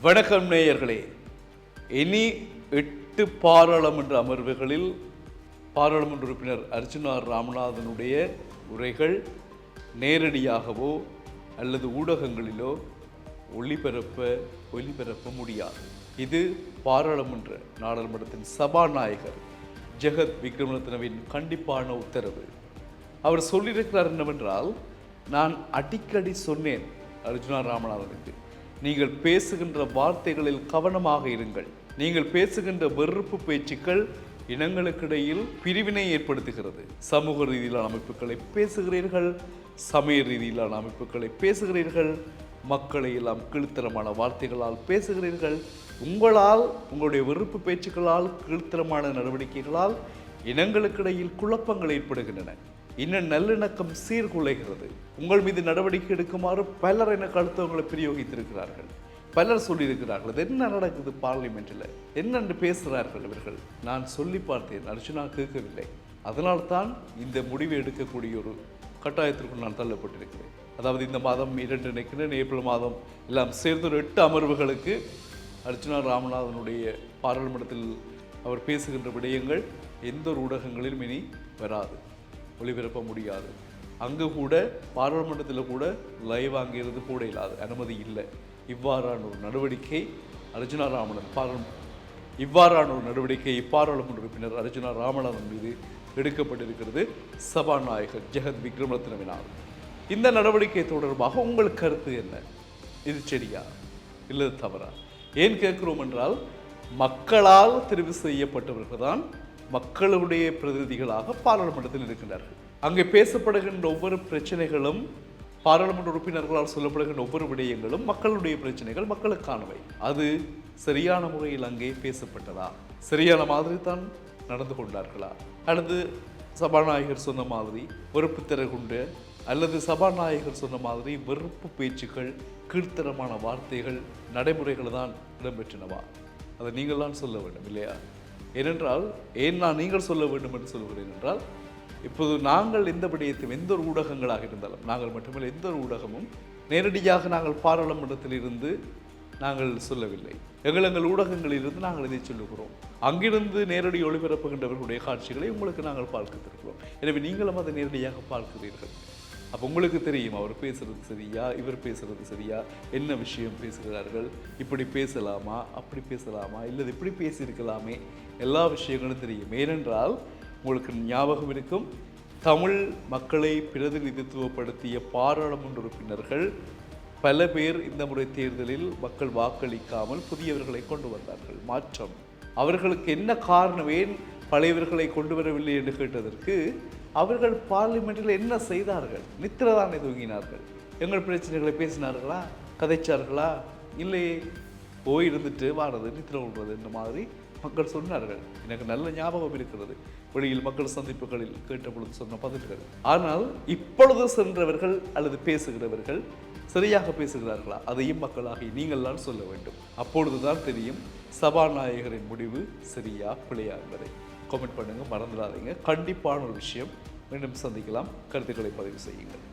வணக்கம் நேயர்களே. இனி எட்டு பாராளுமன்ற அமர்வுகளில் பாராளுமன்ற உறுப்பினர் அர்ஜுனா ராமநாதனுடைய உரைகள் நேரடியாகவோ அல்லது ஊடகங்களிலோ ஒளிபரப்ப ஒளிபரப்ப முடியாது. இது பாராளுமன்ற நாடாளுமன்றத்தின் சபாநாயகர் ஜெகத் விக்ரமரத்னவின் கண்டிப்பான உத்தரவு. அவர் சொல்லியிருக்கிறார் என்னவென்றால் நான் அடிக்கடி சொன்னேன் அர்ஜுனா ராமநாதனுக்கு. நீங்கள் பேசுகின்ற வார்த்தைகளில் கவனமாக இருங்கள். நீங்கள் பேசுகின்ற வெறுப்பு பேச்சுக்கள் இனங்களுக்கிடையில் பிரிவினை ஏற்படுத்துகிறது. சமூக ரீதியிலான அமைப்புகளை பேசுகிறீர்கள் சமய ரீதியிலான அமைப்புகளை பேசுகிறீர்கள் மக்களை எல்லாம் கீழ்த்தரமான வார்த்தைகளால் பேசுகிறீர்கள். உங்களால் உங்களுடைய வெறுப்பு பேச்சுக்களால் கீழ்த்தரமான நடவடிக்கைகளால் இனங்களுக்கிடையில் குழப்பங்கள் ஏற்படுகின்றன. இன்னும் நல்லிணக்கம் சீர்குலைகிறது. உங்கள் மீது நடவடிக்கை எடுக்குமாறு பலர் என கழுத்தவங்களை பிரயோகித்திருக்கிறார்கள்? பலர் சொல்லியிருக்கிறார்கள் அது என்ன நடக்குது பார்லிமெண்ட்டில் என்னென்று பேசுகிறார்கள் இவர்கள்? நான் சொல்லி பார்த்தேன் அர்ஜுனா கேட்கவில்லை. அதனால்தான் இந்த முடிவை எடுக்கக்கூடிய ஒரு கட்டாயத்திற்குள் நான் தள்ளப்பட்டிருக்கிறேன். அதாவது இந்த மாதம் இரண்டு நினைக்கிறேன் ஏப்ரல் மாதம் எல்லாம் சேர்ந்து ஒரு எட்டு அமர்வுகளுக்கு அர்ஜுனா ராமநாதனுடைய பாராளுமன்றத்தில் அவர் பேசுகின்ற விடயங்கள் எந்த ஒரு ஊடகங்களிலும் இனி வராது. ஒளிபரப்ப முடியாது. அங்கே கூட பாராளுமன்றத்தில் கூட லைவ் அங்கிருந்து கூட இல்லாது அனுமதி இல்லை. இவ்வாறான ஒரு நடவடிக்கை அர்ஜுனா ராமணன் பாராளுமன்ற இவ்வாறான ஒரு நடவடிக்கை பாராளுமன்ற உறுப்பினர் அர்ஜுனா ராமநாதன் மீது எடுக்கப்பட்டிருக்கிறது. சபாநாயகர் ஜெகத் விக்ரமரத்னவினால். இந்த நடவடிக்கை தொடர்பாக உங்கள் கருத்து என்ன? இது சரியா இல்லை தவறா? ஏன் கேட்கிறோம் என்றால் மக்களால் தெரிவு செய்யப்பட்டவர்கள் தான் மக்களுடைய பிரதிநிதிகளாக பாராளுமன்றத்தில் இருக்கின்றார்கள். அங்கே பேசப்படுகின்ற ஒவ்வொரு பிரச்சனைகளும் பாராளுமன்ற உறுப்பினர்களால் சொல்லப்படுகின்ற ஒவ்வொரு விடயங்களும் மக்களுடைய பிரச்சனைகள் மக்களுக்கானவை. அது சரியான முறையில் அங்கே பேசப்பட்டதா? சரியான மாதிரி தான் நடந்து கொண்டார்களா? அல்லது சபாநாயகர் சொன்ன மாதிரி வெறுப்பு திறகுண்டு அல்லது சபாநாயகர் சொன்ன மாதிரி வெறுப்பு பேச்சுக்கள் கீழ்த்தரமான வார்த்தைகள் நடைமுறைகள் தான் இடம்பெற்றனவா? அதை நீங்கள் தான் சொல்ல வேண்டும் இல்லையா? ஏனென்றால் ஏன் நான் நீங்கள் சொல்ல வேண்டும் என்று சொல்கிறேன் என்றால் இப்போது நாங்கள் எந்த விடயத்தையும் எந்த ஒரு ஊடகங்களாக இருந்தாலும் நாங்கள் மட்டுமல்ல எந்த ஒரு ஊடகமும் நேரடியாக நாங்கள் பாராளுமன்றத்தில் இருந்து நாங்கள் சொல்லவில்லை. எங்கள் எங்கள் ஊடகங்களில் இருந்து நாங்கள் இதை சொல்லுகிறோம். அங்கிருந்து நேரடி ஒளிபரப்புகின்றவர்களுடைய காட்சிகளை உங்களுக்கு நாங்கள் பார்க்கிறோம் எனவே நீங்களும் அதை நேரடியாக பார்க்கிறீர்கள். அப்போ உங்களுக்கு தெரியும் அவர் பேசுறது சரியா இவர் பேசுறது சரியா என்ன விஷயம் பேசுகிறார்கள் இப்படி பேசலாமா அப்படி பேசலாமா இல்லை இப்படி பேசியிருக்கலாமே எல்லா விஷயங்களும் தெரியும். ஏனென்றால் உங்களுக்கு ஞாபகம் இருக்கும் தமிழ் மக்களை பிரதிநிதித்துவப்படுத்திய பாராளுமன்ற உறுப்பினர்கள் பல பேர் இந்த முறை தேர்தலில் மக்கள் வாக்களிக்காமல் புதியவர்களை கொண்டு வந்தார்கள். மாற்றம். அவர்களுக்கு என்ன காரணம்? ஏன் பழையவர்களை கொண்டு வரவில்லை என்று கேட்டதற்கு அவர்கள் பார்லிமெண்ட்டில் என்ன செய்தார்கள்? நித்திரதானை தூங்கினார்கள். எங்கள் பிரச்சனைகளை பேசினார்களா? கதைச்சார்களா? இல்லையே போய் இருந்துட்டு வாடுறது நித்திர விடுறது இந்த மாதிரி மக்கள் சொன்னார்கள். எனக்கு நல்ல ஞாபகம் இருக்கிறது. வெளியில் மக்கள் சந்திப்புகளில் கேட்ட பொழுது சொன்ன பதில்கள். ஆனால் இப்பொழுது சென்றவர்கள் அல்லது பேசுகிறவர்கள் சரியாக பேசுகிறார்களா? அதையும் மக்களாகி நீங்கள் தான் சொல்ல வேண்டும். அப்பொழுதுதான் தெரியும் சபாநாயகரின் முடிவு சரியா பிழையா என்பதை. கமெண்ட் பண்ணுங்கள் மறந்துடாதீங்க. கண்டிப்பான ஒரு விஷயம். மீண்டும் சந்திக்கலாம். கருத்துக்களை பதிவு செய்யுங்கள்.